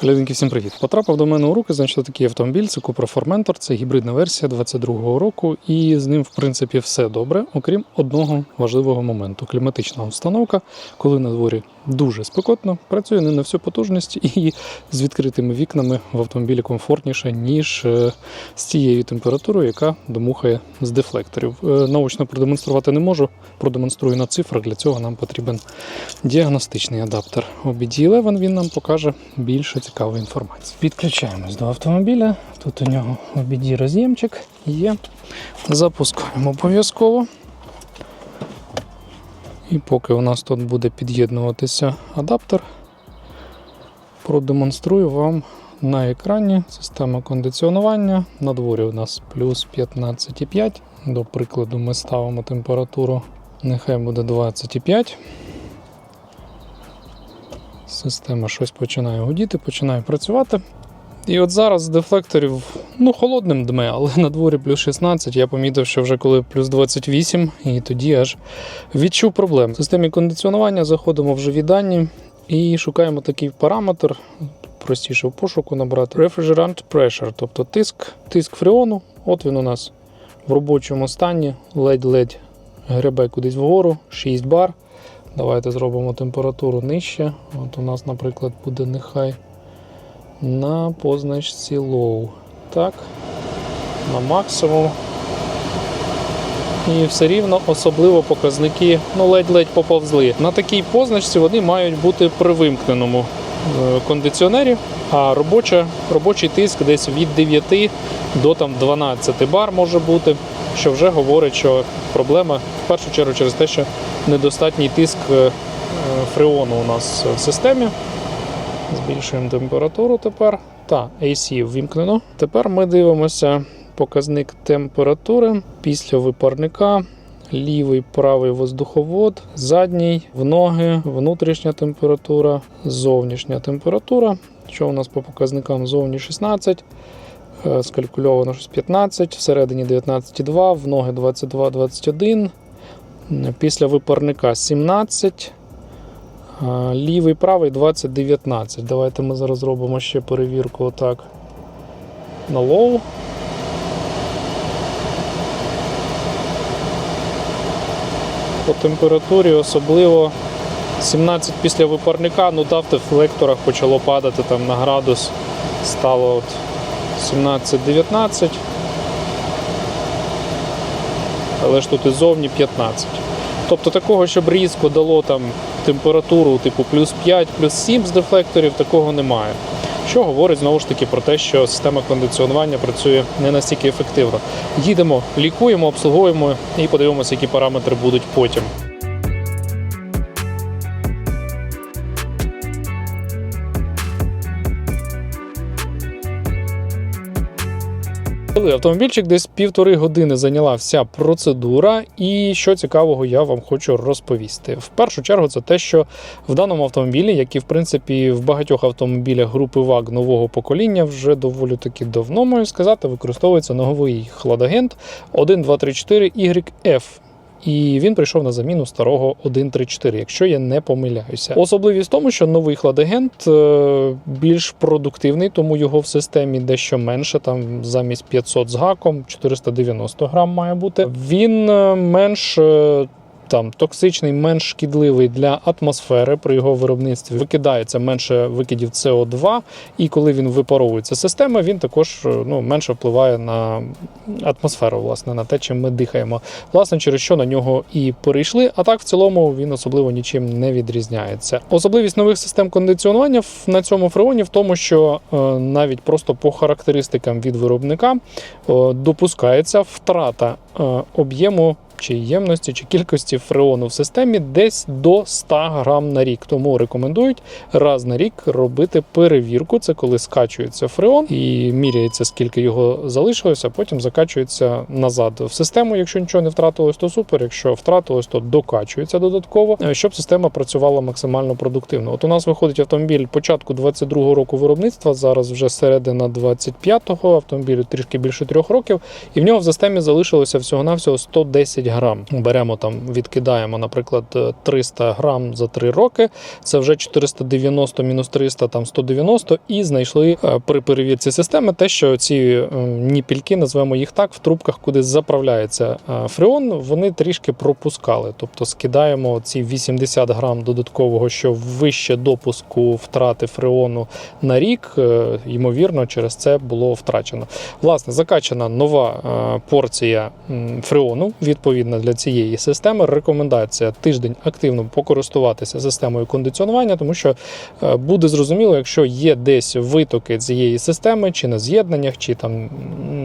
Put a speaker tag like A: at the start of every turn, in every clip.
A: Коляденьки, всім привіт! Потрапив до мене у руки, значить, такий автомобіль, це Cupra Formentor, це гібридна версія 22-го року, і з ним, в принципі, все добре, окрім одного важливого моменту кліматична установка, коли на дворі дуже спекотно, працює не на всю потужність, і з відкритими вікнами в автомобілі комфортніше, ніж е, з тією температурою, яка домухає з дефлекторів. Е, Наочно продемонструвати не можу, продемонструю на цифрах. Для цього нам потрібен діагностичний адаптер. OBD11 він нам покаже більше цікавої інформації. Підключаємось до автомобіля. Тут у нього OBD роз'ємчик є. Запускаємо обов'язково. І поки у нас тут буде під'єднуватися адаптер, продемонструю вам на екрані система кондиціонування. На дворі у нас плюс 15,5. До прикладу, ми ставимо температуру, нехай буде 25. Система щось починає гудіти, починає працювати. І от зараз з дефлекторів ну, холодним дме, але на дворі плюс 16. Я помітив, що вже коли плюс 28, і тоді аж відчув проблем. В системі кондиціонування заходимо в живі дані і шукаємо такий параметр. Простіше в пошуку набрати Refrigerant Pressure, тобто тиск, тиск фреону. От він у нас в робочому стані, ледь-ледь гребе кудись вгору, 6 бар. Давайте зробимо температуру нижче. От у нас, наприклад, буде нехай на позначці low. Так. На максимум. І все рівно особливо показники ну, ледь-ледь поповзли. На такій позначці вони мають бути при вимкненому е, кондиціонері, а робоча, робочий тиск десь від 9 до там, 12 бар може бути, що вже говорить, що проблема в першу чергу через те, що недостатній тиск е, е, фреону у нас в системі. Збільшуємо температуру тепер. Та, AC ввімкнено. Тепер ми дивимося показник температури після випарника. Лівий правий воздуховод, задній, в ноги, внутрішня температура, зовнішня температура. Що у нас по показникам зовні 16, е, скалькульовано щось 15, всередині 19,2, в ноги 22-21. Після випарника 17. Лівий, правий 2019. Давайте ми зараз зробимо ще перевірку отак на лоу. По температурі особливо 17 після випарника, ну да, в дефлекторах почало падати там на градус, стало от 17-19. Але ж тут і зовні 15. Тобто такого, щоб різко дало там температуру типу плюс 5, плюс 7 з дефлекторів, такого немає. Що говорить знову ж таки про те, що система кондиціонування працює не настільки ефективно. Їдемо, лікуємо, обслуговуємо і подивимося, які параметри будуть потім. Коли Автомобільчик десь півтори години зайняла вся процедура, і що цікавого я вам хочу розповісти. В першу чергу, це те, що в даному автомобілі, як і в принципі в багатьох автомобілях групи ВАГ нового покоління, вже доволі таки давно можу сказати, використовується новий хладагент 1234 YF. І він прийшов на заміну старого 1.3.4, якщо я не помиляюся. Особливість в тому, що новий хладагент е, більш продуктивний, тому його в системі дещо менше. Там замість 500 з гаком 490 грам має бути. Він е, менш е, там токсичний, менш шкідливий для атмосфери при його виробництві. Викидається менше викидів СО2, і коли він випаровується система, він також е, ну, менше впливає на атмосферу, власне, на те, чим ми дихаємо. Власне, через що на нього і перейшли. А так, в цілому, він особливо нічим не відрізняється. Особливість нових систем кондиціонування на цьому фреоні в тому, що е, навіть просто по характеристикам від виробника е, допускається втрата об'єму чи ємності, чи кількості фреону в системі десь до 100 грам на рік. Тому рекомендують раз на рік робити перевірку. Це коли скачується фреон і міряється, скільки його залишилося, потім закачується назад в систему. Якщо нічого не втратилось, то супер. Якщо втратилось, то докачується додатково, е, щоб система працювала максимально продуктивно. От у нас виходить автомобіль початку 22-го року виробництва. Зараз вже середина 25-го, автомобілю трішки більше трьох років, і в нього в системі залишилося всього-навсього 110 грам. Беремо там, відкидаємо, наприклад, е, 300 грам за 3 роки. Це вже 490 мінус 300, там 190, і знайшли е, при перевірці системи те, що ці е, ніпільки, назвемо їх так, в трубках, куди заправляється е, фреон, вони трішки пропускали. Тобто скидаємо ці 80 грам додаткового, що вище допуску втрати фреону на рік. е, Ймовірно, через це було втрачено. Власне, закачана нова е, порція фреону відповідно для цієї системи. Рекомендація тиждень активно покористуватися системою кондиціонування, тому що е, буде зрозуміло, якщо є десь витоки цієї системи, чи на з'єднаннях, чи там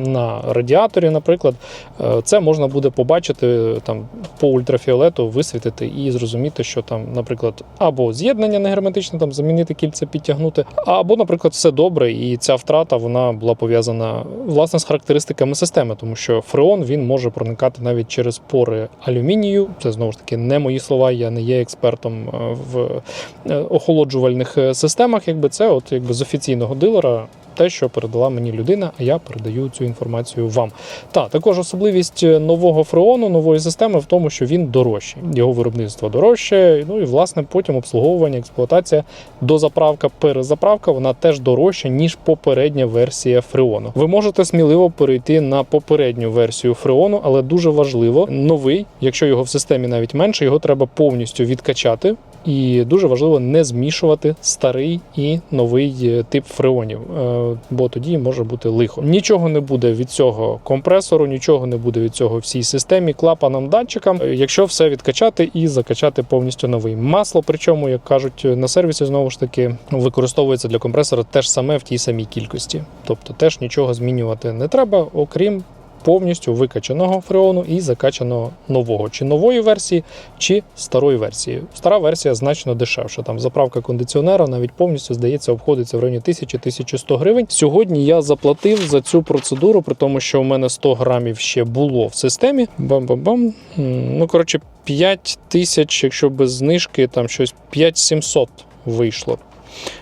A: на радіаторі, наприклад, е, це можна буде побачити там по ультрафіолету, висвітити і зрозуміти, що там, наприклад, або з'єднання не герметичне, там замінити кільце, підтягнути, або, наприклад, все добре, і ця втрата вона була пов'язана власне з характеристиками системи, тому що фреон він може проникати навіть через пори алюмінію. Це знову ж таки не мої слова, я не є експертом е, в е, охолоджувальних е, системах. Якби це, от якби з офіційного дилера. Те, що передала мені людина, а я передаю цю інформацію вам. Та також особливість нового фреону, нової системи в тому, що він дорожчий. Його виробництво дорожче. Ну і власне потім обслуговування, експлуатація, дозаправка, перезаправка вона теж дорожча ніж попередня версія фреону. Ви можете сміливо перейти на попередню версію фреону, але дуже важливо новий, якщо його в системі навіть менше, його треба повністю відкачати. І дуже важливо не змішувати старий і новий е, тип фреонів, е, бо тоді може бути лихо. Нічого не буде від цього компресору, нічого не буде від цього всій системі, клапанам, датчикам, е, якщо все відкачати і закачати повністю новий. Масло, причому, як кажуть на сервісі, знову ж таки використовується для компресора теж саме в тій самій кількості. Тобто теж нічого змінювати не треба, окрім повністю викачаного фреону і закачаного нового, чи нової версії, чи старої версії. Стара версія значно дешевша. Там заправка кондиціонера навіть повністю здається обходиться в районі 1000-1100 гривень. Сьогодні я заплатив за цю процедуру, при тому, що у мене 100 грамів ще було в системі. Бам-бам-бам. Ну коротше, 5 тисяч, якщо без знижки, там щось 5700 вийшло.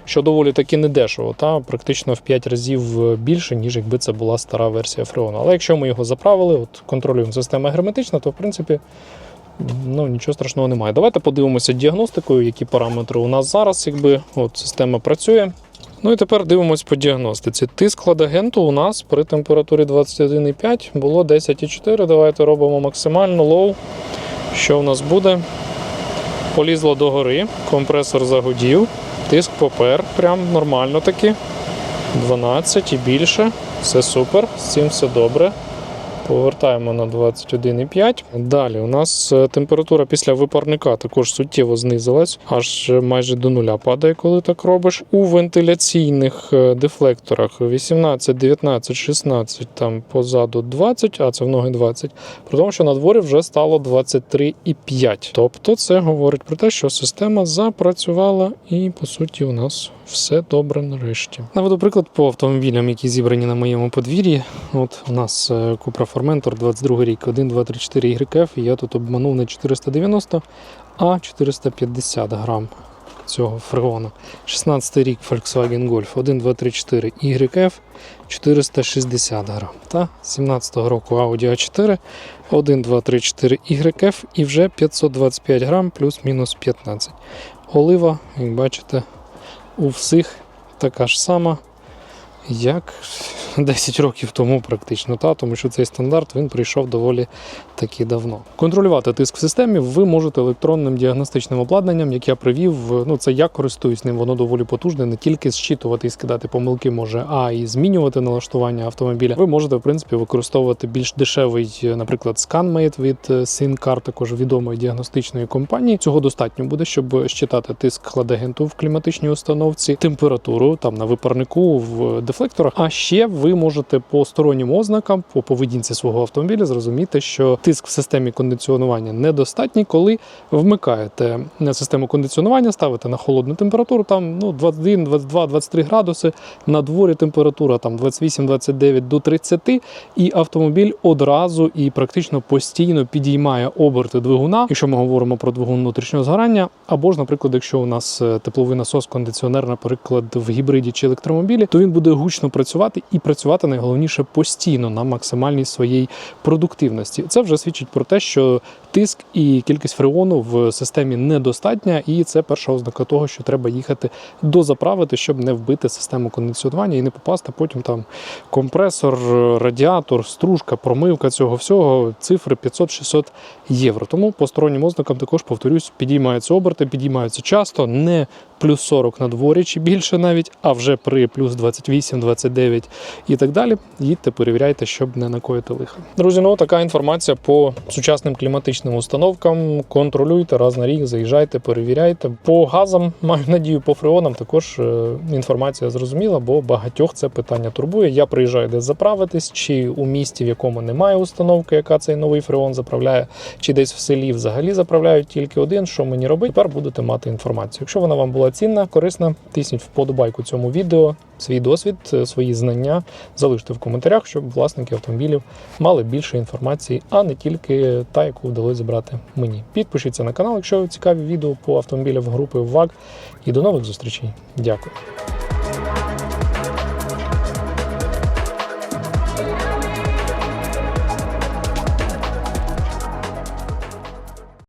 A: Що доволі таки недешево, та практично в 5 разів більше, ніж якби це була стара версія Фреону. Але якщо ми його заправили, от контролюємо система герметична, то в принципі ну, нічого страшного немає. Давайте подивимося діагностикою, які параметри у нас зараз, якби от система працює. Ну і тепер дивимось по діагностиці. Тиск ладагенту у нас при температурі 21,5 було 10,4. Давайте робимо максимально лоу. Що у нас буде? Полізло догори, компресор загудів. Тиск попер, прям нормально таки. 12 і більше. Все супер, з цим все добре. Повертаємо на 21,5. Далі у нас е, температура після випарника також суттєво знизилась, аж майже до нуля падає, коли так робиш. У вентиляційних е, дефлекторах 18, 19, 16, там позаду 20, а це в ноги 20. При тому, що на дворі вже стало 23,5. Тобто це говорить про те, що система запрацювала і по суті у нас все добре нарешті. Наведу приклад по автомобілям, які зібрані на моєму подвір'ї. От у нас Cupra Formentor 22 рік, 1, 2, 3, 4 YF, і я тут обманув не 490, а 450 грам цього фреону. 16 рік Volkswagen Golf 1, 2, 3, 4 YF 460 грам. Та 17 року Audi A4 1, 2, 3, 4 YF і вже 525 грам плюс-мінус 15. Олива, як бачите, у всіх така ж сама, як 10 років тому, практично, та, тому що цей стандарт він прийшов доволі таки давно. Контролювати тиск в системі ви можете електронним діагностичним обладнанням, як я привів. Ну це я користуюсь ним, воно доволі потужне. Не тільки зчитувати і скидати помилки може, а і змінювати налаштування автомобіля. Ви можете в принципі використовувати більш дешевий, наприклад, ScanMate від SynCar, також відомої діагностичної компанії. Цього достатньо буде, щоб щитати тиск хладагенту в кліматичній установці, температуру там на випарнику в дефлекторах. А ще ви можете по стороннім ознакам, по поведінці свого автомобіля зрозуміти, що тиск в системі кондиціонування недостатній, коли вмикаєте систему кондиціонування, ставите на холодну температуру, там ну 21, 22, 23 градуси. На дворі температура там 28, 29 до 30, і автомобіль одразу і практично постійно підіймає оберти двигуна, якщо ми говоримо про двигун внутрішнього згорання, або ж, наприклад, якщо у нас е, тепловий насос, кондиціонер, наприклад, в гібриді чи електромобілі, то він буде гучно працювати і працювати працювати найголовніше постійно на максимальній своїй продуктивності. Це вже свідчить про те, що тиск і кількість фреону в системі недостатня, і це перша ознака того, що треба їхати дозаправити, щоб не вбити систему кондиціонування і не попасти потім там компресор, радіатор, стружка, промивка цього всього, цифри 500-600 євро. Тому по стороннім ознакам також повторюсь, підіймаються оберти, підіймаються часто, не плюс 40 на дворі чи більше навіть, а вже при плюс 28, 29 і так далі. Їдьте, перевіряйте, щоб не накоїти лиха. Друзі, ну така інформація по сучасним кліматичним установкам. Контролюйте раз на рік, заїжджайте, перевіряйте. По газам маю надію, по фреонам також е, інформація зрозуміла, бо багатьох це питання турбує. Я приїжджаю десь заправитись, чи у місті, в якому немає установки, яка цей новий фреон заправляє, чи десь в селі взагалі заправляють тільки один. Що мені робити? Тепер будете мати інформацію. Якщо вона вам була цінна, корисна, тисніть вподобайку цьому відео, свій досвід, е, свої знання залиште в коментарях, щоб власники автомобілів мали більше інформації, а не тільки та, яку вдалося зібрати мені. Підпишіться на канал, якщо цікаві відео по автомобілям групи ВАГ. І до нових зустрічей. Дякую.